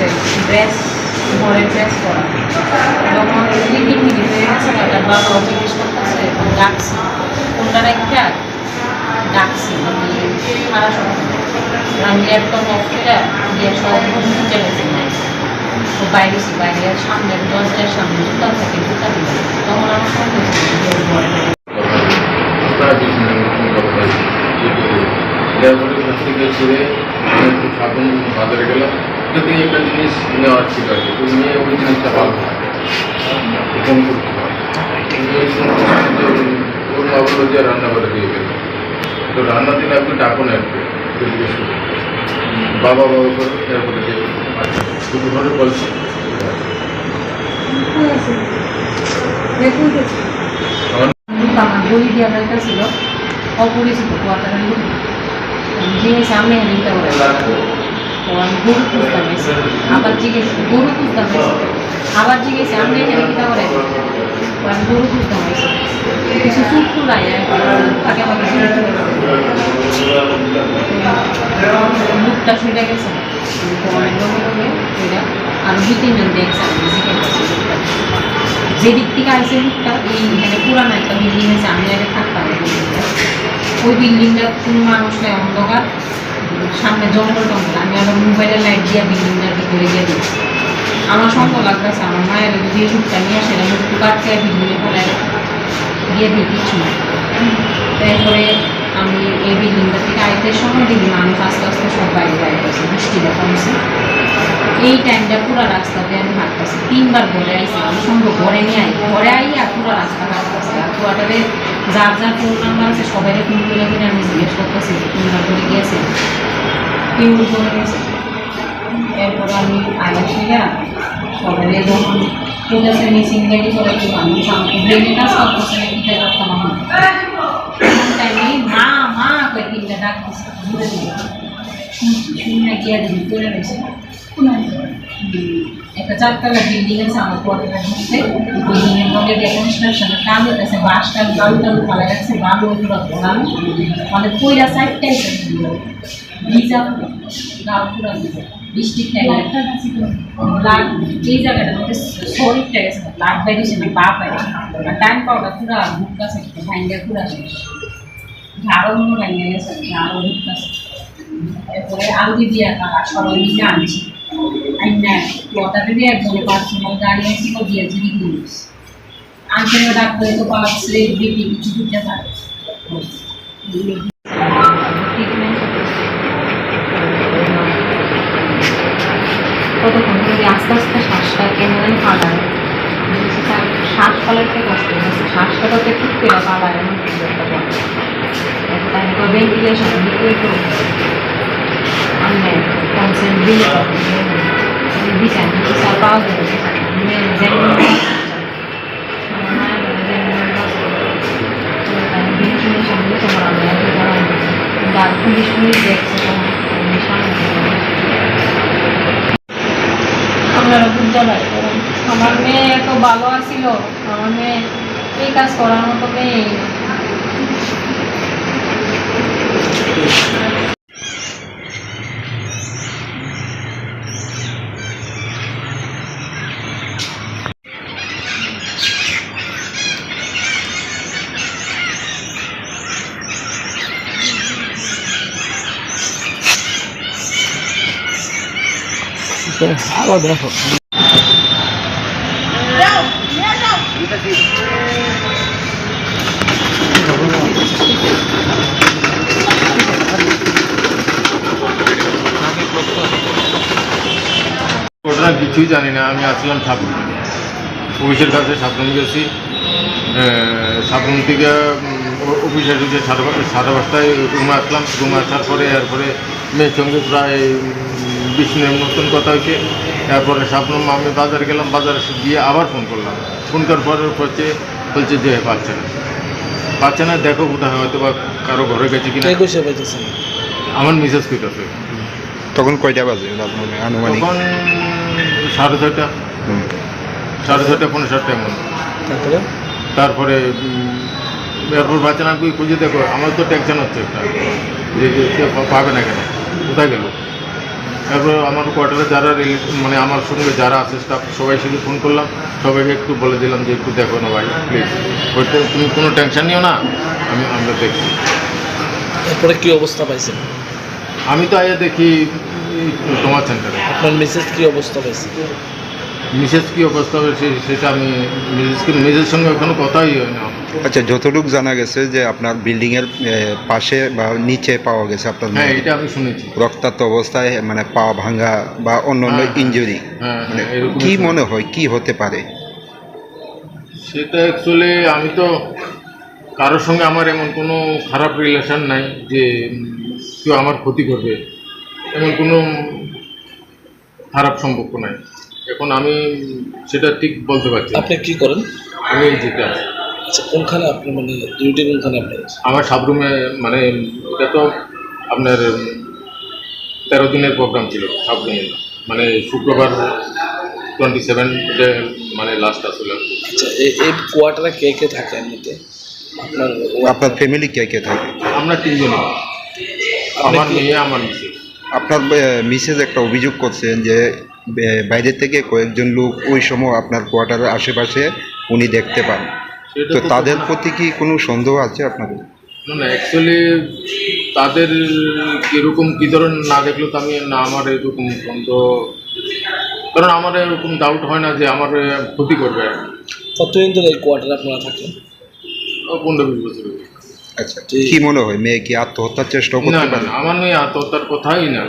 গেছে ড্রেস ঘরের ড্রেস পরা। যখন মিটিং হয়ে গেছে তার বাবা জিজ্ঞেস করতেছে ডাকছি? কোনটা একটা ডাকছি, আমি সারা আমি ল্যাপটপ অফ করে দিয়ে সব নিচে গেছি তো বাইরে ছি বাইরে সামনের দরজার সামনে জুতা থাকে, জুতা দিল তখন আমার ঘরে তারা কিছু একটু সাবুন বাজারে গেলাম থেকে একটা জিনিস নেওয়ার ছিল আর কি তো নিয়ে ওই জিনিসটা ভালো ফোন করছিল ওর মা বলল যে রান্না করে দিয়ে গেল। তো রান্না দিলে আপনি ডাকুন কি জিজ্ঞেস করি। বাবা বাবা করে তারপরে যে আচ্ছা শুধু ঘরে বলছি। আমার আমার বই দেওয়া দরকার ছিল অপরিচিত কোয়ার্টারের লোক যে সামনে নিতে পারে তো গরু খুঁজতাম আবার জিজ্ঞেস, গরু খুঁজতাম আবার জিজ্ঞেস, আমি এখানে কিনা করে তো গরু খুঁজতাম কিছু চুপ খুলাই ফাঁকে ফাঁকে মুখটা শুয়ে গেছে। লগে লগে আর দুই তিনজন দেখছে জিজ্ঞেস যেদিক থেকে আসে লোকটা এই মানে পুরানো একটা বিল্ডিং আছে, আমি আগে থাকতাম ওই বিল্ডিংটা। কোনো মানুষ নেই অন্ধকার। সামনে জঙ্গল টঙ্গল, আমি আবার মোবাইলের লাইট দিয়ে বিল্ডিংটার ভিতরে গিয়ে দেখছি আমার সঙ্গ লাগতেছে, আমার মায়ের এই সুটটা নিয়ে আসে, আমি একটু কাটতে বিল্ডিংয়ে ফেলাই গিয়ে দিই কিছু না তারপরে আমি এই বিল্ডিংটা থেকে আইতে সময় দেখি মানুষ আস্তে আস্তে সব বাইরে বাইরে গেছে, বৃষ্টি দেখা হয়েছে এই টাইমটা পুরো রাস্তাতে আমি হাঁটতেছি, তিনবার ঘরে আইসি আমি সঙ্গে ঘরে নিয়ে আই, ঘরে আই আর পুরো রাস্তা হাঁটতেছি, আর পুরাটাতে যার যার ফোন নাম্বার আছে সবাই ফোন করে করে আমি জিজ্ঞেস করতেছি কোনবার করে গিয়েছে কেউ করে গেছে এরপরে আমি থেকে সবাই যখন কোথাও মিসিং গাড়ি মানুষ আমাকে ব্রেনে কাজ করতেছে না আমার। টাইমে মা মা করে তিনটা ডাক দিচ্ছে ঘুরে দিল শুনে গিয়ে করে রয়েছে একটা চারতলা বিল্ডিং আছে আমার কোয়ার্টারের মধ্যে। বিল্ডিং এর মধ্যে ডেকোরেশনের কাম হতেছে বাস টাল বালু টালু ফালা যাচ্ছে বালু ওগুলো ঘোরানো মানে কইরা সাইডটাই ভিজা গাও পুরা ভিজা বৃষ্টির টাইমে ব্লাড এই জায়গাটার মধ্যে শরীরটা গেছে ব্লাড বেরিয়েছে না, পা বেরিয়েছে আর টাইম পাওয়াটা পুরা বুকটা থেকে ভাঙ্গা পুরা ঝাড়ও মনে ভাঙ্গা গেছে ঝাড়ও বুকটা এরপরে আলদি দিয়া সবাই মিলে আনছি। আইনা ওটাতে দিয়ে একজনে পার্সোনাল গাড়ি আসছিল দিয়েছি রিগুলিস আনতে ডাক্তার তো পাচ্ছে বিপি কিছু দিতে পারে। কতক্ষণ ধরে আস্তে আস্তে শ্বাসটা কেমন পালায়। শ্বাস ফলাইতে কষ্ট হচ্ছে। শ্বাস ফলাতে ঠিক করে পালায় এমন একটা বলে ভেন্টিলেশন দিতে তো আমি কনসেন্ট দিলে বিচার বিচার পাওয়া যাবে যেমন ভেন্টিলেশন দিতে পারা যায় আর পুলিশ পুলিশ দেখছে তখন সামনে আপনারা বুঝতে পারবেন আমার মেয়ে এত ভালো আছিল আমার মেয়ে এই কাজ করার মতো মেয়ে দেখো ওটা কিছুই জানি না আমি আসলাম ঠাকুর অফিসের কাছে সাবধান গেছি সাবধান থেকে অফিসে ঢুকে সাড়ে সাড়ে পাঁচটায় রুমে আসলাম রুমে আসার পরে এরপরে মেয়ের সঙ্গে প্রায় উম, বিশ মিনিট মতন কথা হয়েছে তারপরে সাবধান আমি বাজারে গেলাম বাজারে গিয়ে আবার ফোন করলাম। ফোন করার পরে হচ্ছে বলছে যে পাচ্ছে না। পাচ্ছে না দেখো কোথায় হয়তো বা কারও ঘরে গেছে কিনা। কে কইছে পাইতেছেন আমার মিসেস কইতাছে। তখন কয়টা বাজে আনুমানিক? তখন সাড়ে ছয়টা। সাড়ে ছয়টা পনেরো সাতটা এমন। তারপরে? তারপরে এরপর বাচ্চা না খুঁজে দেখো আমার তো টেনশন হচ্ছে একটা। যে পাবে না কেন? কোথায় গেল? তারপর আমার কোয়ার্টারে যারা মানে আমার সঙ্গে যারা আছে স্টাফ সবাই সাথে ফোন করলাম। সবাইকে একটু বলে দিলাম যে একটু দেখো না ভাই প্লিজ তুমি কোনো টেনশন নিও না আমি আমরা দেখছি। এরপরে কী অবস্থা পাইছেন? আমি তো আইয়া দেখি তোমার সেন্টারে আপনার মেসেজ কী অবস্থা পাইছে? মিসেস কী অবস্থা হয়েছে সেটা আমি মিসেসকে মিসের সঙ্গে এখনও কথাই হয় না। আচ্ছা যতটুকু জানা গেছে যে আপনার বিল্ডিং এর পাশে বা নিচে পাওয়া গেছে আপনার হ্যাঁ এটা আমি শুনেছি। রক্তাক্ত অবস্থায় মানে পা ভাঙা বা অন্য অন্য হ্যাঁ, হ্যাঁ। ইনজুরি হ্যাঁ মানে কি মনে হয় কি হতে পারে? সেটা অ্যাকচুয়ালি আমি তো কারোর সঙ্গে আমার এমন কোনো খারাপ রিলেশন নাই যে কেউ আমার ক্ষতি করবে এমন কোনো খারাপ সম্পর্ক নাই। এখন আমি সেটা ঠিক বলতে পারছি আপনি কি করেন? আমি আছি আচ্ছা কোনখানে আপনি মানে ডিউটি কোনখানে আপনার আমার সাবরুমে মানে এটা তো আপনার তেরো দিনের প্রোগ্রাম ছিল সাবরুমে মানে শুক্রবার টোয়েন্টি সেভেন মানে লাস্ট আসলে। আচ্ছা এই- এই কোয়ার্টারে কে কে থাকে এমনিতে? আপনার আপনার ফ্যামিলি কে কে থাকে? আমরা তিনজনই। আপনি আমার মেয়ে আমার মিসেস আপনার মিসেজ একটা অভিযোগ করছেন যে বাইরে থেকে কয়েকজন লোক ওই সময় আপনার কোয়ার্টারের আশেপাশে উনি দেখতে পান। তো তাদের প্রতি কি কোনো সন্দেহ আছে আপনাদের? না না অ্যাকচুয়ালি তাদের কীরকম কী ধরনের না দেখলেও তো আমি না আমার এরকম সন্দেহ। কারণ আমার এরকম ডাউট হয় না যে আমার ক্ষতি করবে। কতদিন ধরে এই কোয়ার্টারে আপনারা থাকেন? পনেরো বিশ বছর। আচ্ছা ঠিক। কি মনে হয় মেয়ে কি আত্মহত্যার চেষ্টা না করতে না না আমার মেয়ে আত্মহত্যার কথাই না।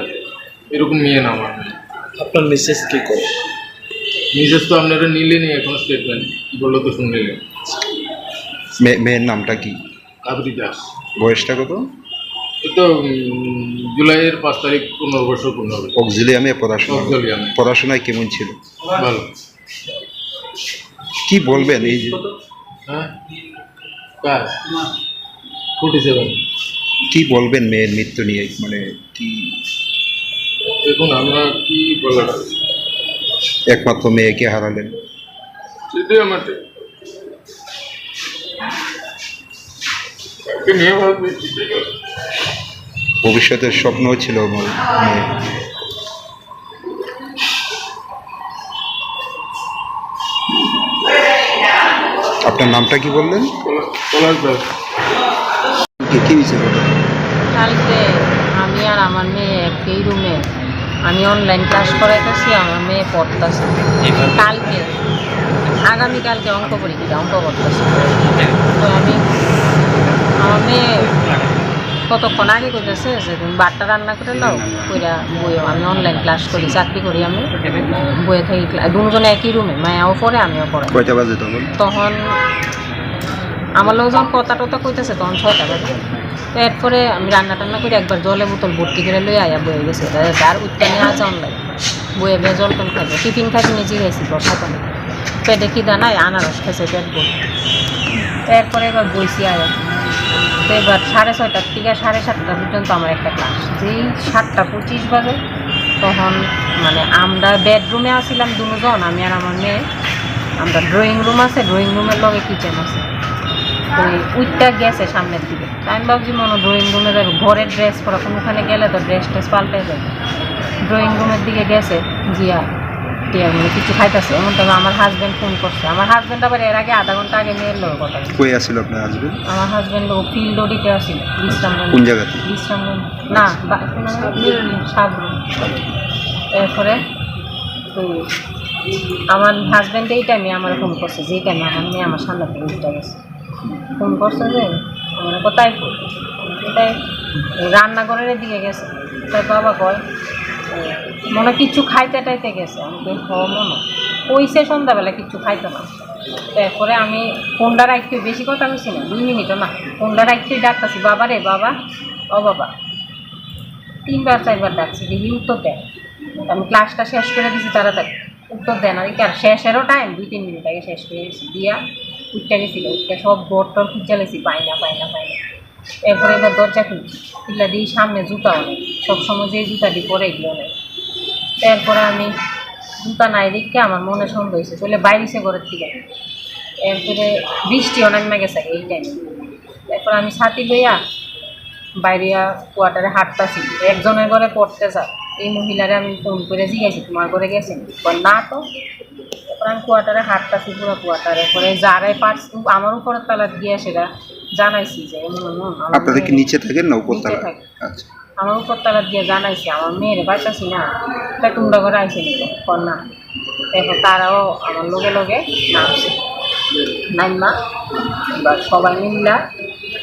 এরকম মেয়ে না আমার মেয়ে। আপনার মিসেস কি করে? মিসেস তো আপনারা নিলেনি এখন স্টেটমেন্ট কী বলল তো শুনলেন মেয়ের নামটা কি? কাবরি দাস। বয়সটা কত? তো জুলাইয়ের পাঁচ তারিখ পনেরো বছর পনেরো অক্সিলিয়ামে পড়াশোনা? পড়াশোনায় কেমন ছিল? ভালো। কি বলবেন এই যে? হ্যাঁ? কি বলবেন মেয়ের মৃত্যু নিয়ে? মানে কি? দেখুন আমরা কি বলার একমাত্র মেয়েকে হারালেন। সেটাই আমার ঠিক। তাকে নিয়ে ভাবছি, ঠিক আছে। ভবিষ্যতের স্বপ্ন ছিল আমার আপনার নামটা কি বললেন? পলাশ- পলাশ দাস। কি কি কালকে আমি আর আমার মেয়ে একই রুমে। আমি অনলাইন ক্লাস করাইতেছি আমার মেয়ে পড়তেছে। কালকে আগামীকালকে অঙ্ক পরীক্ষা অঙ্ক করতেছে। তো আমি মেয়ে কতক্ষণ আগে তুমি বাটটা রান্না করে দাও কইরা বইও আমি অনলাইন ক্লাস করি চাকরি করি আমি। বইয়ে থাকি দুজনে একই রুমে মায়াও পড়ে আমিও পড়ে। কয়টা বাজে তখন? তখন আমার লোক যখন কথা টথা কইতেছে তখন ছয়টা বাজে। তো এরপরে আমি রান্না টান্না করে একবার জলে বোতল ভর্তি করে লই আয়া বয়ে গেছে। তার উত্তানে আছে অনলাইন বয়ে বয়ে জল টল খাইছে। টিফিন খাইছে নিজে খাইছি বসাতনে পেটে কি দানায় আনারস খাইছে পেট বই এরপরে এবার বইছি আয়া। তো এবার সাড়ে ছয়টার থেকে সাড়ে সাতটা পর্যন্ত আমার একটা ক্লাস যেই সাতটা পঁচিশ বাজে, তখন মানে আমরা বেডরুমে আসছিলাম দুজন, আমি আর আমার মেয়ে। আমরা ড্রয়িং রুম আছে ড্রয়িং রুমের লগে কিচেন আছে। তো উইটটা গেছে সামনের দিকে। আমি ভাবছি, মনে ড্রয়িং রুমে যাবে। ঘরের ড্রেস পরা, কোনোখানে গেলে তো ড্রেস ট্রেস পাল্টে যাবে। ড্রয়িং রুমের দিকে গেছে জিয়া টিয়া মানে কিছু খাইতেছে। এমন তবে আমার হাজব্যান্ড ফোন করছে। আমার হাজব্যান্ড আবার এর আগে আধা ঘণ্টা আগে মেয়ের লোক কথা কই আসছিল আপনার হাজবেন্ড আমার হাজব্যান্ড ও ফিল্ড অডিটে আসছিল বিশ্রামগঞ্জ কোন জায়গাতে? বিশ্রামগঞ্জ না সাবরুম। এরপরে তো আমার হাজব্যান্ড এই টাইমে আমার ফোন করছে যেই টাইমে আমার মেয়ে আমার সামনে থেকে উঠে গেছে। ফোন করছে যে আমার কোথায়? তাই রান্নাঘরের দিকে গেছে। তাই বাবা কয় মনে কিচ্ছু খাইতে টাইতে গেছে, আমি হ মনে কইছে সন্ধ্যাবেলা কিচ্ছু খাইতো না। তারপরে আমি ফোনটা রাখতে বেশি কথা বলছি না, দুই মিনিটও না, ফোনটা রাখতে ডাকতেছি, বাবা রে, বাবা, ও বাবা। তিনবার, চারবার ডাকছি দেখি উত্তর দেয় আমি ক্লাসটা শেষ করে দিছি তাড়াতাড়ি। উত্তর আর কি আর শেষেরও টাইম দুই, তিন মিনিট আগে শেষ করে দিয়েছি দিয়া উঠতে গেছিল উঠতে সব বোর্ড টর খুঁজে লেছি, পাই না পাই না পাই না। এরপরে এবার দরজা খুললা দিই সামনে জুতা অনেক। সবসময় যে জুতাটি পরে এগুলো অনেক। এরপরে আমি জুতা নাই দেখে আমার মনে সন্দেহ হয়েছে, চলে বাইরেছে ঘরের থেকে এরপরে বৃষ্টি অনেক না গেছে এই টাইমে এরপর আমি ছাতি লইয়া বাইরিয়া কোয়ার্টারে হাঁটতাছি। একজনের ঘরে পড়তে যায়। এই মহিলারে আমি ফোন করে জিজ্ঞাসি, তোমার ঘরে গেছেন না তো। এরপর আমি কোয়ার্টারে হাঁটতাছি পুরো কোয়ার্টারে পরে যারাই পার্স আমার উপরের তালাত গিয়ে সেটা জানাইছি যে আপনাদের কি নিচে থাকেন না উপরতলা। আচ্ছা। আমার উপর তালা দিয়ে জানাইছি আমার মেয়ের পাইতাছি না তাই তোমরা ঘরে আইসে কর না এরপর তারাও আমার লগে লগে নামছে। নাইমা এবার সবাই মিল্লা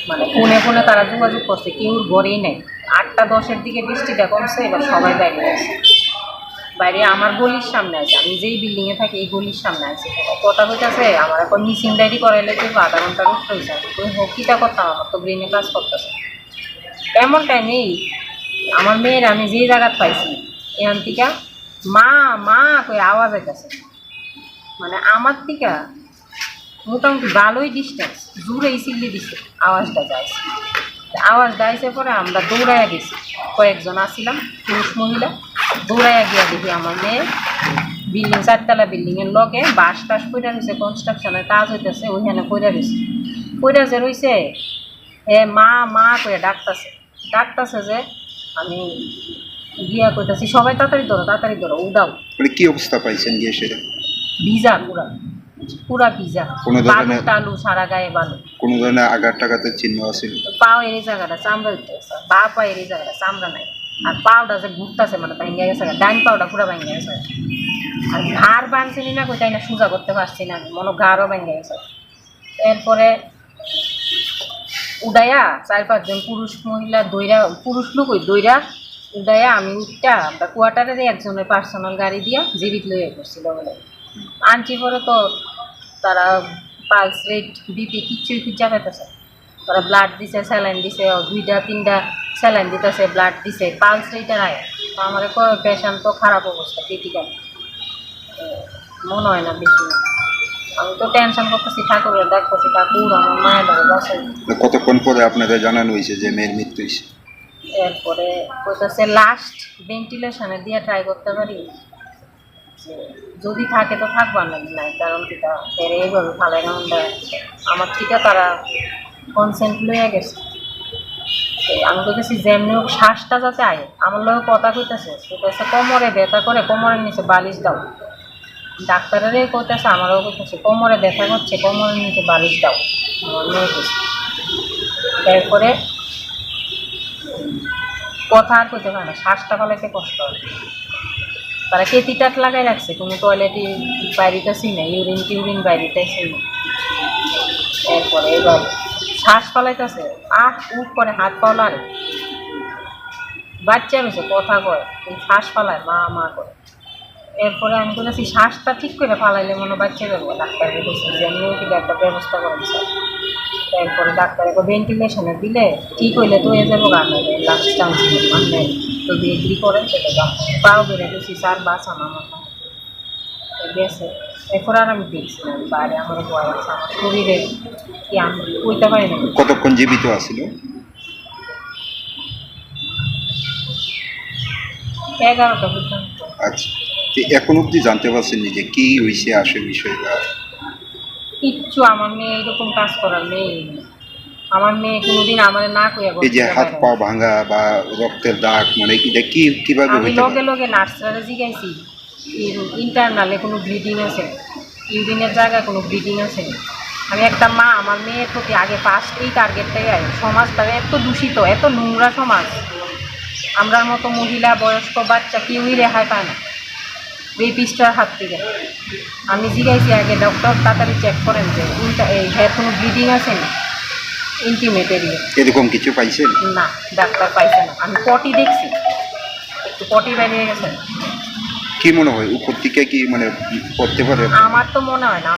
মানে ফোনে ফোনে তারা যোগাযোগ করছে কেউ ঘরেই নেই। আটটা দশের দিকে বৃষ্টিটা কমছে এবার সবাই বাইরে আছে বাইরে আমার গলির সামনে আছে। আমি যেই বিল্ডিংয়ে থাকি, এই গলির সামনে আছে। কথা হইতেছে, আমার এখন মিসিং ডায়েরি করাইলে কিন্তু আধা ঘণ্টার উঠতে হয়েছে আমি হোক কীটা করতাম আমার তো ব্রেনে কাজ করতেছে। এমন টাইমেই আমার মেয়ের আমি যে জায়গাত পাইছি, এখান থেকে মা মা কই আওয়াজ আইতেছে। মানে আমার থেকে মোটামুটি ভালোই ডিস্টেন্স জুড়েই সিগলি দিছে, আওয়াজটা যাইছে। আওয়াজ যাইছে পরে আমরা দৌড়াইয়া গেছি। কয়েকজন আসছিলাম পুরুষ মহিলা। দৌড়াইয়া গিয়া দেখি আমার মেয়ে। বিল্ডিং চারতলা বিল্ডিংয়ের লগে বাস টাস পইরা রয়েছে কনস্ট্রাকশনের কাজ হইতেছে ওইখানে পইরা রয়েছে পইরা যে রয়েছে এ মা মা করে ডাকতাছে। ডাকতাছে যে আমি গিয়া কইতাছি সবাই তাড়াতাড়ি ধরো তাড়াতাড়ি ধরো উদাও মানে কি অবস্থা পাইছেন গিয়ে সেটা? ভিজা পুরা পুরা ভিজা। কোনো বালু টালু সারা গায়ে বালু। কোনো ধরনের আঘাত টাঘাতের চিহ্ন আছে? পাও এর এই জায়গাটা চামড়া উঠতেছে। বা পা এর এই জায়গাটা চামড়া নাই। আর পাওটা যে ঘুরতেছে মানে ভাঙ্গা গেছে ডাইন পাওটা পুরো ভাঙ্গা গেছে। আর ঘাড় বানছি না কোথায় না সোজা করতে পারছি না, মনে ঘাড়ও ভেঙে গেছে। এরপরে উদায়া চার পাঁচজন পুরুষ মহিলা দইরা, পুরুষ লোক ওই দইরা উদায়া আমি উঠটা, আমরা কোয়ার্টারের একজনের পার্সোনাল গাড়ি দিয়া জীবিত লইয়া করছিল বলে। আনছি পরে তো তারা পালস রেট বিপি কিচ্ছুই খুঁজা পেতেছে তারা ব্লাড দিছে স্যালাইন দিছে দুইটা তিনটা স্যালাইন দিতেছে ব্লাড দিছে পালস আয় তো আমার পেশেন্ট তো খারাপ অবস্থা ক্রিটিক্যাল মনে হয় না বেশি। আমি তো টেনশন করতেছি ঠাকুরের দেখতেছি ঠাকুর আমার মায়ের ধরে বসে কতক্ষণ পরে আপনাদের জানানো হয়েছে যে মেয়ের মৃত্যু হয়েছে এরপরে কইতেছে লাস্ট ভেন্টিলেশনে দিয়ে ট্রাই করতে পারি। যদি থাকে তো থাকব না নাই কারণ কি তা এইভাবে ফালাই আমার থেকে তারা কনসেন্ট লইয়া গেছে। আমি কইতেছি, যেমনি হোক শ্বাসটা যাতে আয় আমার লোক কথা কইতেছে কইতেছে কোমরে ব্যথা করে, কোমরের নিচে বালিশ দাও। ডাক্তারের কইতেছে, আমারও কইতেছে, কোমরে ব্যথা করছে, কোমরের নিচে বালিশ দাও। তারপরে কথা আর কইতে পারে না, শ্বাসটা পালাইতে কষ্ট হয়। তারা কেতিটাট লাগাই রাখছে কোনো টয়লেটই বাইরেতেছি না ইউরিন টিউরিন বাইরেতেছি না এরপরে এবার শ্বাস পালাইতেছে আহ, উঠ করে হাত পাওলার বাচ্চা রয়েছে কথা কয় এই শ্বাস পালায় মা মা করে এরপরে আমি বলেছি শ্বাসটা ঠিক করে ফালাইলে মনে বাচ্চা যাব। ডাক্তার বলেছি যে, আমি কিন্তু একটা ব্যবস্থা করেন, স্যার। তারপরে ডাক্তার একবার ভেন্টিলেশনে দিলে, ঠিক হইলে তো হয়ে যাব গান লাস্ট চান্স মানে যদি এগ্রি করেন, সেটা পাও বেড়ে গেছি স্যার বাস আমার গেছে। এরপর আর আমি দেখছি না বাইরে আমার আছে আমার শরীরে কি আমি কইতে পারি না। কতক্ষণ জীবিত আছিল? এগারোটা পর্যন্ত। আচ্ছা এখন অব্দি জানতে পারছেন যে কি হয়েছে আসে বিষয় বা কিচ্ছু আমার মেয়ে এরকম কাজ করার মেয়ে আমার মেয়ে কোনোদিন আমার না কইয়া এই যে হাত পা ভাঙা বা রক্তের দাগ মানে এটা কি কীভাবে আমি লগে লগে নার্সরা জিজ্ঞাসি ইন্টারনালে কোনো ব্লিডিং আছে? ইউরিনের জায়গায় কোনো ব্লিডিং আছে? আমি একটা মা আমার মেয়ের প্রতি আগে ফার্স্ট এই টার্গেটটাই আয়। সমাজটা এত দূষিত এত নোংরা সমাজ। আমরার মতো মহিলা বয়স্ক বাচ্চা কেউই রেহাই পায় না। রেপিস্টার হাত থেকে। আমি জিজ্ঞাসি আগে ডক্টর তাড়াতাড়ি চেক করেন যে এই হ্যাঁ কোনো ব্লিডিং আছে না? এরকম কিছু পাইছেন? না ডাক্তার পাইছে না। আমি পটি দেখছি। একটু পটি বেরিয়ে গেছে। কি মনে হয়? উপর দিকে কি মানে করতে পারে? আমার তো মনে হয় না।